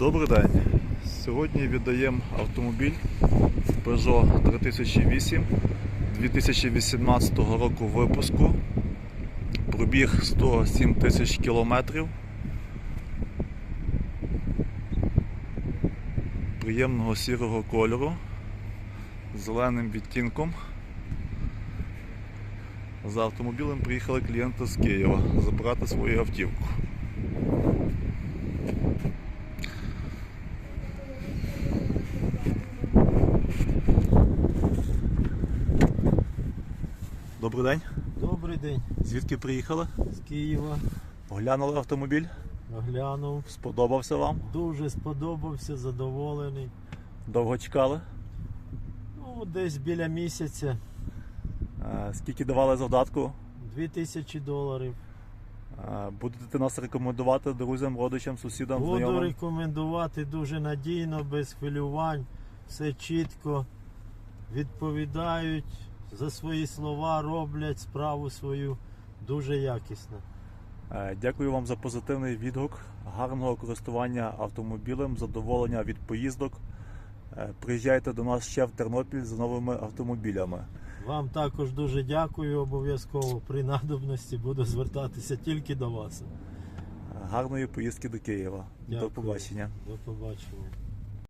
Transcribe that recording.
Добрий день. Сьогодні віддаємо автомобіль Peugeot 3008 2018 року випуску. Пробіг 107 тисяч кілометрів. Приємного сірого кольору з зеленим відтінком. За автомобілем приїхали клієнти з Києва забрати свою автівку. Добрий день. Добрий день Звідки приїхали? з Києва. Оглянули автомобіль? Оглянув. Сподобався вам? Дуже сподобався, задоволений. Довго чекали? Ну, десь біля місяця. Е, Скільки давали завдатку? 2000 доларів. Е, Будете нас рекомендувати друзям, родичам, сусідам, Буду знайомим? рекомендувати дуже надійно, без хвилювань. Все чітко. Відповідають за свої слова, роблять справу свою дуже якісно. Е, Дякую вам за позитивний відгук, гарного користування автомобілем, задоволення від поїздок. Е, Приїжджайте до нас ще в Тернопіль за новими автомобілями. Вам також дуже дякую. Обов'язково при надобності буду звертатися тільки до вас. Гарної поїздки до Києва. До побачення. До побачення.